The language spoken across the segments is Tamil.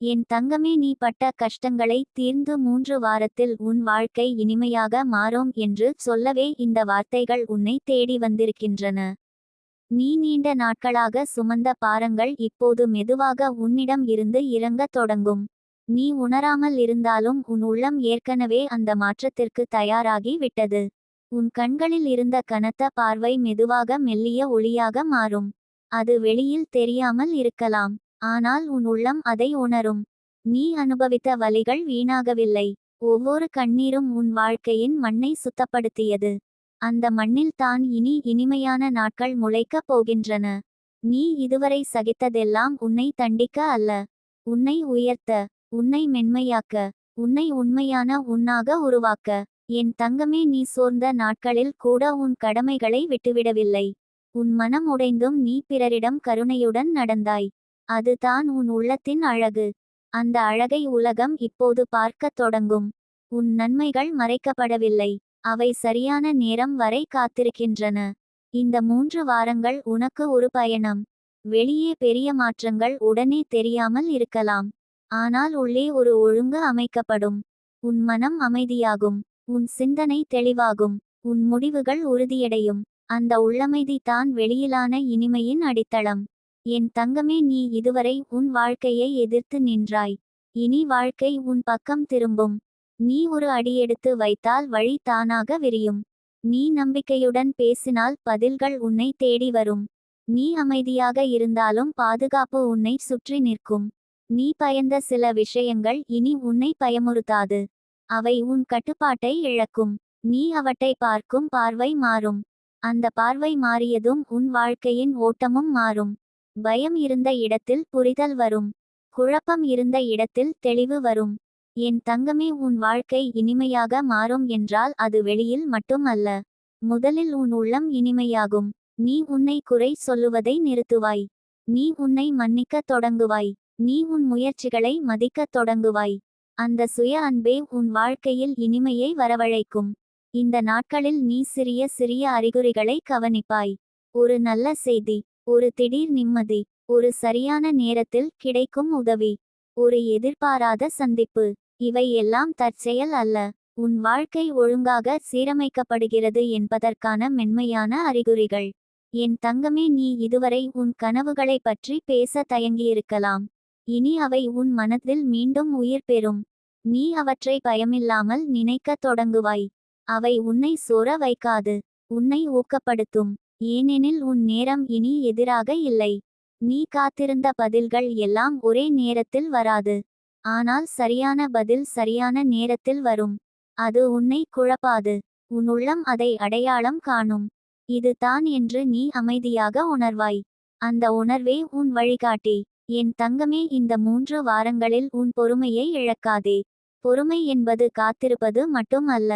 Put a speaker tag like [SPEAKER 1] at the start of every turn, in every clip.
[SPEAKER 1] என் தங்கமே நீ பட்ட கஷ்டங்களை தீர்ந்து மூன்று வாரத்தில் உன் வாழ்க்கை இனிமையாக மாறும் என்று சொல்லவே இந்த வார்த்தைகள் உன்னை தேடி வந்திருக்கின்றன. நீ நீண்ட நாட்களாக சுமந்த பாரங்கள் இப்போது மெதுவாக உன்னிடம் இருந்து இறங்கத் தொடங்கும். நீ உணராமல் இருந்தாலும் உன் உள்ளம் ஏற்கனவே அந்த மாற்றத்திற்கு தயாராகி விட்டது. உன் கண்களில் இருந்த கனத்த பார்வை மெதுவாக மெல்லிய ஒளியாக மாறும். அது வெளியில் தெரியாமல் இருக்கலாம். ஆனால் உன் உள்ளம் அதை உணரும். நீ அனுபவித்த வலிகள் வீணாகவில்லை. ஒவ்வொரு கண்ணீரும் உன் வாழ்க்கையின் மண்ணை சுத்தப்படுத்தியது. அந்த மண்ணில் தான் இனி இனிமையான நாட்கள் முளைக்கப் போகின்றன. நீ இதுவரை சகித்ததெல்லாம் உன்னை தண்டிக்க அல்ல. உன்னை உயர்த்த உன்னை மென்மையாக்க உன்னை உண்மையான உன்னாக உருவாக்க. என் தங்கமே நீ சோர்ந்த நாட்களில் கூட உன் கடமைகளை விட்டுவிடவில்லை. உன் மனம் உடைந்தும் நீ பிறரிடம் கருணையுடன் நடந்தாய். அது தான் உன் உள்ளத்தின் அழகு. அந்த அழகை உலகம் இப்போது பார்க்கத் தொடங்கும். உன் நன்மைகள் மறைக்கப்படவில்லை. அவை சரியான நேரம் வரை காத்திருக்கின்றன. இந்த மூன்று வாரங்கள் உனக்கு ஒரு பயணம். வெளியே பெரிய மாற்றங்கள் உடனே தெரியாமல் இருக்கலாம். ஆனால் உள்ளே ஒரு ஒழுங்கு அமைக்கப்படும். உன் மனம் அமைதியாகும். உன் சிந்தனை தெளிவாகும். உன் முடிவுகள் உறுதியடையும். அந்த உள்ளமைதி தான் வெளியிலான இனிமையின் அடித்தளம். என் தங்கமே நீ இதுவரை உன் வாழ்க்கையை எதிர்த்து நின்றாய். இனி வாழ்க்கை உன் பக்கம் திரும்பும். நீ ஒரு அடியெடுத்து வைத்தால் வழி தானாக விரியும். நீ நம்பிக்கையுடன் பேசினால் பதில்கள் உன்னை தேடி வரும். நீ அமைதியாக இருந்தாலும் பாதுகாப்பு உன்னை சுற்றி நிற்கும். நீ பயந்த சில விஷயங்கள் இனி உன்னை பயமுறுத்தாது. அவை உன் கட்டுப்பாட்டை இழக்கும். நீ அவற்றை பார்க்கும் பார்வை மாறும். அந்த பார்வை மாறியதும் உன் வாழ்க்கையின் ஓட்டமும் மாறும். பயம் இருந்த இடத்தில் புரிதல் வரும். குழப்பம் இருந்த இடத்தில் தெளிவு வரும். என் தங்கமே உன் வாழ்க்கை இனிமையாக மாறும் என்றால் அது வெளியில் மட்டும் அல்ல. முதலில் உன் உள்ளம் இனிமையாகும். நீ உன்னை குறை சொல்லுவதை நிறுத்துவாய். நீ உன்னை மன்னிக்கத் தொடங்குவாய். நீ உன் முயற்சிகளை மதிக்கத் தொடங்குவாய். அந்த சுய அன்பே உன் வாழ்க்கையில் இனிமையை வரவழைக்கும். இந்த நாட்களில் நீ சிறிய சிறிய அறிகுறிகளை கவனிப்பாய். ஒரு நல்ல செய்தி. ஒரு திடீர் நிம்மதி ஒரு சரியான நேரத்தில் கிடைக்கும் உதவி ஒரு எதிர்பாராத சந்திப்பு. இவை எல்லாம் தற்செயல் அல்ல. உன் வாழ்க்கை ஒழுங்காக சீரமைக்கப்படுகிறது என்பதற்கான மென்மையான அறிகுறிகள். என் தங்கமே நீ இதுவரை உன் கனவுகளை பற்றி பேச தயங்கியிருக்கலாம். இனி அவை உன் மனதில் மீண்டும் உயிர் பெறும். நீ அவற்றை பயமில்லாமல் நினைக்கத் தொடங்குவாய். அவை உன்னை சோர வைக்காது. உன்னை ஊக்கப்படுத்தும். ஏனெனில் உன் நேரம் இனி எதிராக இல்லை. நீ காத்திருந்த பதில்கள் எல்லாம் ஒரே நேரத்தில் வராது. ஆனால் சரியான பதில் சரியான நேரத்தில் வரும். அது உன்னை குழப்பாது. உன் உள்ளம் அதை அடையாளம் காணும். இது தான் என்று நீ அமைதியாக உணர்வாய். அந்த உணர்வே உன் வழிகாட்டி. என் தங்கமே இந்த மூன்று வாரங்களில் உன் பொறுமையை இழக்காதே. பொறுமை என்பது காத்திருப்பது மட்டும் அல்ல.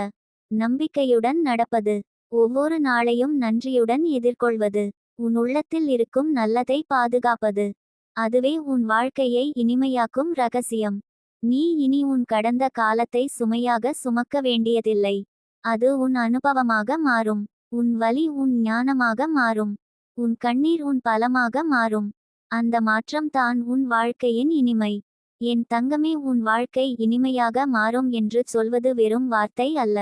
[SPEAKER 1] நம்பிக்கையுடன் நடப்பது. ஒவ்வொரு நாளையும் நன்றியுடன் எதிர்கொள்வது உன் உள்ளத்தில் இருக்கும் நல்லதை பாதுகாப்பது. அதுவே உன் வாழ்க்கையை இனிமையாக்கும் ரகசியம். நீ இனி உன் கடந்த காலத்தை சுமையாக சுமக்க வேண்டியதில்லை. அது உன் அனுபவமாக மாறும். உன் வலி உன் ஞானமாக மாறும். உன் கண்ணீர் உன் பலமாக மாறும். அந்த மாற்றம் தான் உன் வாழ்க்கையின் இனிமை. என் தங்கமே உன் வாழ்க்கை இனிமையாக மாறும் என்று சொல்வது வெறும் வார்த்தை அல்ல.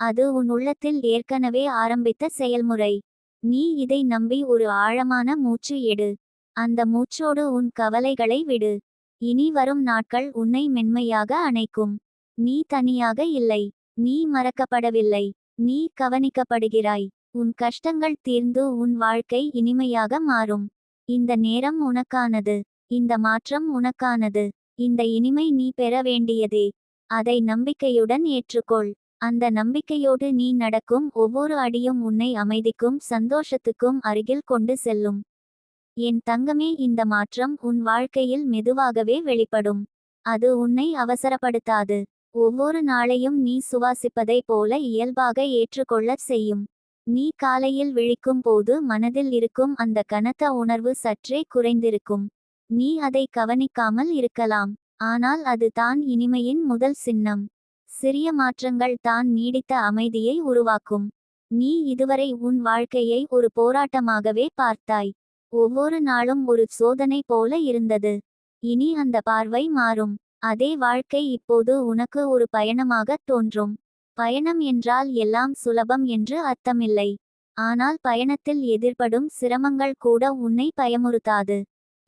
[SPEAKER 1] அது உன் உள்ளத்தில் ஏற்கனவே ஆரம்பித்த செயல்முறை. நீ இதை நம்பி ஒரு ஆழமான மூச்சு எடு. அந்த மூச்சோடு உன் கவலைகளை விடு. இனி வரும் நாட்கள் உன்னை மென்மையாக அணைக்கும். நீ தனியாக இல்லை. நீ மறக்கப்படவில்லை. நீ கவனிக்கப்படுகிறாய். உன் கஷ்டங்கள் தீர்ந்து உன் வாழ்க்கை இனிமையாக மாறும். இந்த நேரம் உனக்கானது. இந்த மாற்றம் உனக்கானது. இந்த இனிமை நீ பெற வேண்டியதே. அதை நம்பிக்கையுடன் ஏற்றுக்கொள். அந்த நம்பிக்கையோடு நீ நடக்கும் ஒவ்வொரு அடியும் உன்னை அமைதிக்கும் சந்தோஷத்துக்கும் அருகில் கொண்டு செல்லும். என் தங்கமே இந்த மாற்றம் உன் வாழ்க்கையில் மெதுவாகவே வெளிப்படும். அது உன்னை அவசரப்படுத்தாது. ஒவ்வொரு நாளையும் நீ சுவாசிப்பதைப் போல இயல்பாக ஏற்றுக்கொள்ளச் செய்யும். நீ காலையில் விழிக்கும் போது மனதில் இருக்கும் அந்த கனத்த உணர்வு சற்றே குறைந்திருக்கும். நீ அதை கவனிக்காமல் இருக்கலாம். ஆனால் அது தான் இனிமையின் முதல் சின்னம். சிறிய மாற்றங்கள் தான் நீடித்த அமைதியை உருவாக்கும். நீ இதுவரை உன் வாழ்க்கையை ஒரு போராட்டமாகவே பார்த்தாய். ஒவ்வொரு நாளும் ஒரு சோதனை போல இருந்தது. இனி அந்த பார்வை மாறும். அதே வாழ்க்கை இப்போது உனக்கு ஒரு பயணமாகத் தோன்றும். பயணம் என்றால் எல்லாம் சுலபம் என்று அர்த்தமில்லை. ஆனால் பயணத்தில் எதிர்படும் சிரமங்கள் கூட உன்னை பயமுறுத்தாது.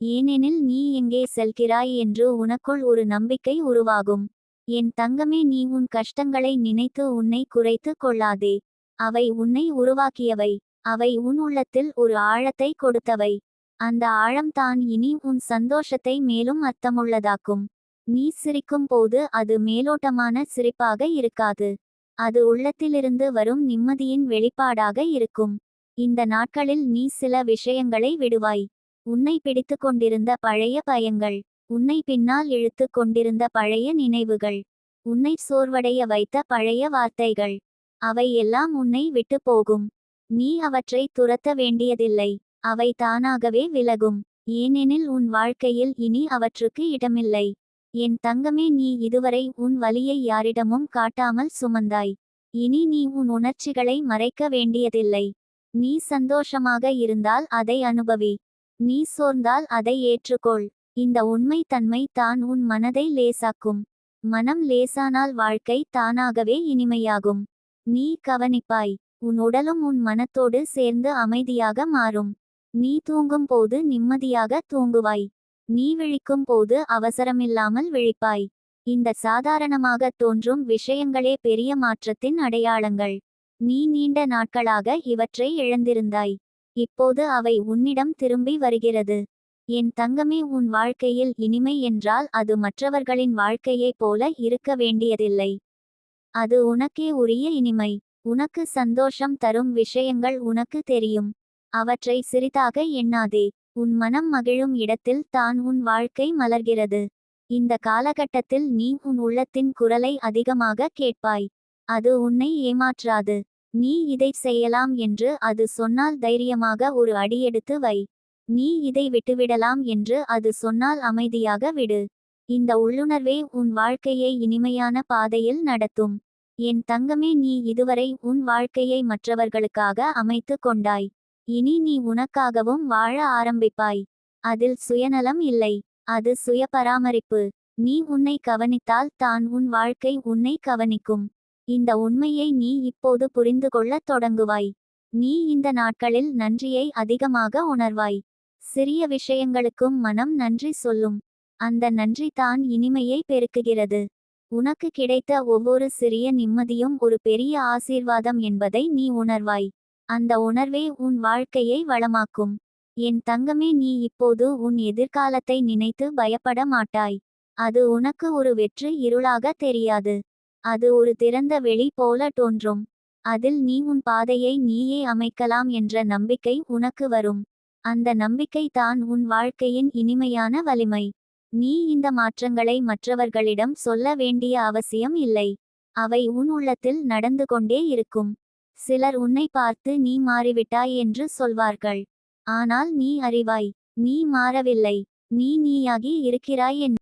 [SPEAKER 1] ஏனெனில் நீ எங்கே செல்கிறாய் என்று உனக்குள் ஒரு நம்பிக்கை உருவாகும். என் தங்கமே நீ உன் கஷ்டங்களை நினைத்து உன்னை குறைத்து கொள்ளாதே. அவை உன்னை உருவாக்கியவை. அவை உன் உள்ளத்தில் ஒரு ஆழத்தை கொடுத்தவை. அந்த ஆழம்தான் இனி உன் சந்தோஷத்தை மேலும் அர்த்தமுள்ளதாக்கும். நீ சிரிக்கும் போது அது மேலோட்டமான சிரிப்பாக இருக்காது. அது உள்ளத்திலிருந்து வரும் நிம்மதியின் வெளிப்பாடாக இருக்கும். இந்த நாட்களில் நீ சில விஷயங்களை விடுவாய். உன்னை பிடித்து கொண்டிருந்த பழைய பயங்கள். உன்னை பின்னால் இழுத்து கொண்டிருந்த பழைய நினைவுகள் உன்னை சோர்வடைய வைத்த பழைய வார்த்தைகள் அவை எல்லாம் உன்னை விட்டு போகும். நீ அவற்றை துரத்த வேண்டியதில்லை அவை தானாகவே விலகும். ஏனெனில் உன் வாழ்க்கையில் இனி அவற்றுக்கு இடமில்லை. என் தங்கமே நீ இதுவரை உன் வலியை யாரிடமும் காட்டாமல் சுமந்தாய். இனி நீ உன் உணர்ச்சிகளை மறைக்க வேண்டியதில்லை. நீ சந்தோஷமாக இருந்தால் அதை அனுபவி. நீ சோர்ந்தால் அதை ஏற்றுக்கொள். இந்த உண்மை தன்மை தான் உன் மனதை லேசாக்கும். மனம் லேசானால் வாழ்க்கை தானாகவே இனிமையாகும். நீ கவனிப்பாய் உன் உடலும் உன் மனத்தோடு சேர்ந்து அமைதியாக மாறும். நீ தூங்கும் போது நிம்மதியாக தூங்குவாய். நீ விழிக்கும் போது அவசரமில்லாமல் விழிப்பாய். இந்த சாதாரணமாக தோன்றும் விஷயங்களே பெரிய மாற்றத்தின் அடையாளங்கள். நீ நீண்ட நாட்களாக இவற்றை இழந்திருந்தாய். இப்போது அவை உன்னிடம் திரும்பி வருகிறது. என் தங்கமே உன் வாழ்க்கையில் இனிமை என்றால் அது மற்றவர்களின் வாழ்க்கையைப் போல இருக்க வேண்டியதில்லை. அது உனக்கே உரிய இனிமை. உனக்கு சந்தோஷம் தரும் விஷயங்கள் உனக்கு தெரியும். அவற்றை சிறிதாக எண்ணாதே. உன் மனம் மகிழும் இடத்தில் தான் உன் வாழ்க்கை மலர்கிறது. இந்த காலகட்டத்தில் நீ உன் உள்ளத்தின் குரலை அதிகமாக கேட்பாய். அது உன்னை ஏமாற்றாது. நீ இதை செய்யலாம் என்று அது சொன்னால் தைரியமாக ஒரு அடியெடுத்து வை. நீ இதை விட்டுவிடலாம் என்று அது சொன்னால் அமைதியாக விடு. இந்த உள்ளுணர்வே உன் வாழ்க்கையை இனிமையான பாதையில் நடத்தும். என் தங்கமே நீ இதுவரை உன் வாழ்க்கையை மற்றவர்களுக்காக அமைத்து கொண்டாய். இனி நீ உனக்காகவும் வாழ ஆரம்பிப்பாய். அதில் சுயநலம் இல்லை. அது சுய பராமரிப்பு நீ உன்னை கவனித்தால் தான் உன் வாழ்க்கை உன்னை கவனிக்கும். இந்த உண்மையை நீ இப்போது புரிந்து கொள்ளத் தொடங்குவாய். நீ இந்த நாட்களில் நன்றியை அதிகமாக உணர்வாய். சிறிய விஷயங்களுக்கும் மனம் நன்றி சொல்லும். அந்த நன்றி தான் இனிமையை பெருக்குகிறது. உனக்கு கிடைத்த ஒவ்வொரு சிறிய நிம்மதியும் ஒரு பெரிய ஆசீர்வாதம் என்பதை நீ உணர்வாய். அந்த உணர்வே உன் வாழ்க்கையை வளமாக்கும். என் தங்கமே நீ இப்போது உன் எதிர்காலத்தை நினைத்து பயப்பட மாட்டாய். அது உனக்கு ஒரு வெற்று இருளாக தெரியாது. அது ஒரு திறந்த வெளி போல தோன்றும். அதில் நீ உன் பாதையை நீயே அமைக்கலாம் என்ற நம்பிக்கை உனக்கு வரும். அந்த நம்பிக்கை தான் உன் வாழ்க்கையின் இனிமையான வலிமை. நீ இந்த மாற்றங்களை மற்றவர்களிடம் சொல்ல வேண்டிய அவசியம் இல்லை. அவை உன் உள்ளத்தில் நடந்து கொண்டே இருக்கும். சிலர் உன்னை பார்த்து நீ மாறிவிட்டாய் என்று சொல்வார்கள். ஆனால் நீ அறிவாய். நீ மாறவில்லை. நீ நீயாகி இருக்கிறாய் என்று